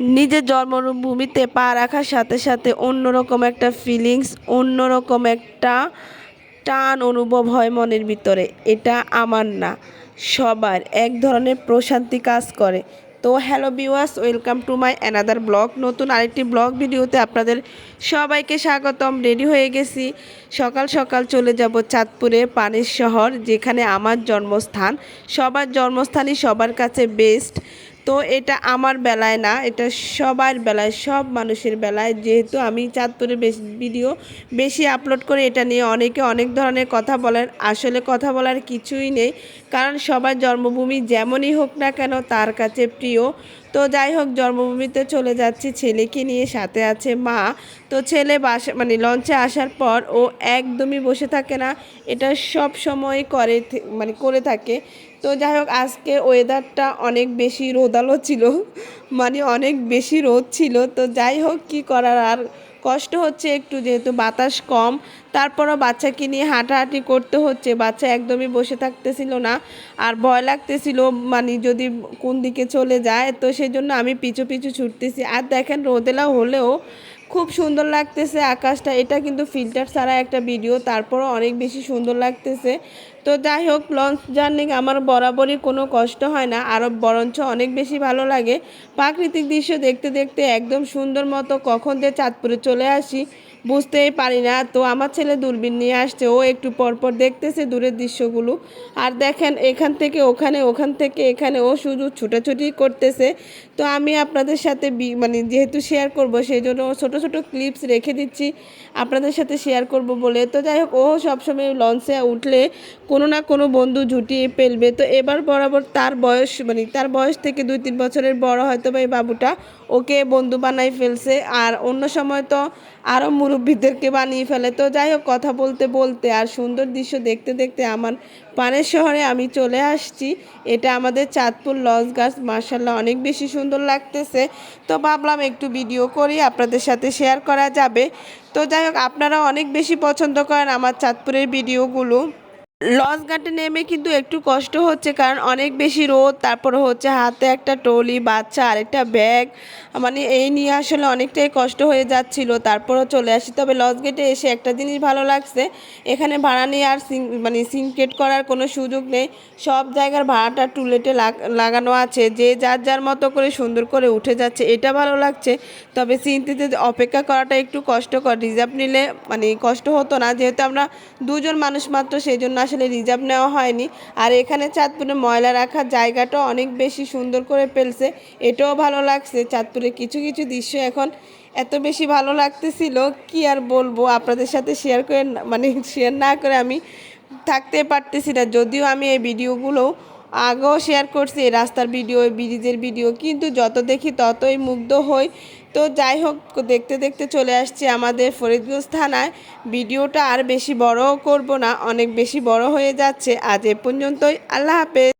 নিজের জন্মভূমিতে পা রাখার সাথে সাথে অন্যরকম একটা ফিলিংস অন্যরকম একটা টান অনুভব হয় মনের ভিতরে। এটা আমার না, সবার। এক ধরনের প্রশান্তি কাজ করে। তো hello viewers welcome to my another blog নতুন আরেকটি ব্লগ ভিডিওতে আপনাদের সবাইকে স্বাগতম। রেডি হয়ে গেছি। সকাল সকাল চলে যাব চাঁদপুরে পানির শহর, যেখানে আমার জন্মস্থান। সবার জন্মস্থানই সবার কাছে বেস্ট তো এটা আমার বেলায় না, এটা সবার বেলায়, সব মানুষের বেলায়। যেহেতু আমি চাঁদপুরে বেশি ভিডিও বেশি আপলোড করে, এটা নিয়ে অনেকে অনেক ধরনের কথা বলেন। আসলে কথা বলার কিছুই নেই, কারণ সবার জন্মভূমি যেমনই হোক না কেন তার কাছে প্রিয়। তো যাই হোক, জন্মভূমিতে চলে যাচ্ছি, ছেলেকে নিয়ে সাথে আছে মা। তো ছেলে বাসা মানে লঞ্চে আসার পর ও একদমই বসে থাকে না। এটা সব সময় করে মানে করে থাকে। তো যাই হোক আজকে ওয়েদারটা অনেক বেশি রোদালো ছিল মানে অনেক বেশি রোদ ছিল। তো যাই হোক কি করার? আর কষ্ট হচ্ছে একটু যেহেতু বাতাস কম, তারপরও বাচ্চাকে নিয়ে হাঁটাহাঁটি করতে হচ্ছে। বাচ্চা একদমই বসে থাকতেছিল না, আর ভয় লাগতেছিল মানে যদি কোন দিকে চলে যায়, তো সেই জন্য আমি পিছু পিছু ছুটতেছি। আর দেখেন, রোদেলা হলেও খুব সুন্দর লাগতেছে আকাশটা। এটা কিন্তু ফিল্টার ছাড়া একটা ভিডিও তারপরও অনেক বেশি সুন্দর লাগতেছে। তো যাই হোক লঞ্চ জার্নি আমার বরাবরই কোনো কষ্ট হয় না আরও বরঞ্চ অনেক বেশি ভালো লাগে। প্রাকৃতিক দৃশ্য দেখতে দেখতে একদম সুন্দর মতো কখন যে চাঁদপুরে চলে আসি বুঝতেই পারি না। তো আমার ছেলে দূরবীন নিয়ে আসছে। ও একটু পরপর দেখতেছে দূরের দৃশ্যগুলো। আর দেখেন, এখান থেকে ওখানে, ওখান থেকে এখানে ও শুধু ছুটাছুটি করতেছে। তো আমি আপনাদের সাথে মানে যেহেতু শেয়ার করব, সেই জন্য ছোটো ছোটো ক্লিপস রেখে দিচ্ছি আপনাদের সাথে শেয়ার করব বলে। তো যাই হোক, ও সবসময় লঞ্চে উঠলে কোনো না কোনো বন্ধু ঝুটিয়ে ফেলবে। তো এবার বরাবর তার বয়স মানে তার বয়স থেকে দুই, তিন বছরের বড় হয়তো বা এই বাবুটা ওকে বন্ধু বানাই ফেলছে। আর অন্য সময় তো আরও মুরব্বীদেরকে বানিয়ে ফেলে। তো যাই হোক, কথা বলতে বলতে আর সুন্দর দৃশ্য দেখতে দেখতে আমার পানের শহরে আমি চলে আসছি। এটা আমাদের চাঁদপুর লজ গাছ। মার্শাল্লাহ অনেক বেশি সুন্দর লাগতেছে। তো ভাবলাম একটু ভিডিও করি, আপনাদের সাথে শেয়ার করা যাবে। তো যাই হোক আপনারা অনেক বেশি পছন্দ করেন আমার চাঁদপুরের ভিডিওগুলো লঞ্চ ঘাটে নেমে কিন্তু একটু কষ্ট হচ্ছে, কারণ অনেক বেশি রোদ। তারপরে হচ্ছে হাতে একটা ট্রলি, বাচ্চা, আরেকটা ব্যাগ। মানে এই নিয়ে আসলে অনেকটাই কষ্ট হয়ে যাচ্ছিল। তারপরও চলে আসি। তবে লঞ্চ গেটে এসে একটা জিনিস ভালো লাগছে। এখানে ভাড়া নিয়ে আর মানে সিনকেট করার কোনো সুযোগ নেই। সব জায়গার ভাড়াটা টুলেটে লাগ- লাগানো আছে। যে যার যার মতো করে সুন্দর করে উঠে যাচ্ছে, এটা ভালো লাগছে। তবে সিনটিতে অপেক্ষা করাটা একটু কষ্টকর। রিজার্ভ নিলে মানে কষ্ট হতো না। যেহেতু আমরা দুজন মানুষ মাত্র, সেই জন্য আসলে রিজার্ভ নেওয়া হয়নি। আর এখানে চাঁদপুরে ময়লা রাখার জায়গাটাও অনেক বেশি সুন্দর করে ফেলছে। এটাও ভালো লাগছে। চাঁদপুরে কিছু কিছু দৃশ্য এখন এত বেশি ভালো লাগতেছিল, কি আর বলব? আপনাদের সাথে শেয়ার করে মানে শেয়ার না করে আমি থাকতে পারতেছি না। যদিও আমি এই ভিডিওগুলো আগেও শেয়ার করছি রাস্তার ভিডিও ব্রিজের ভিডিও কিন্তু যত দেখি ততই মুগ্ধ হই। তো যাই হোক, দেখতে দেখতে চলে আসছে আমাদের ফরিদগঞ্জ থানায়। ভিডিওটা আর বেশি বড় করব না, অনেক বেশি বড় হয়ে যাচ্ছে। আজ এ পর্যন্তই, আল্লাহ হাফেজ।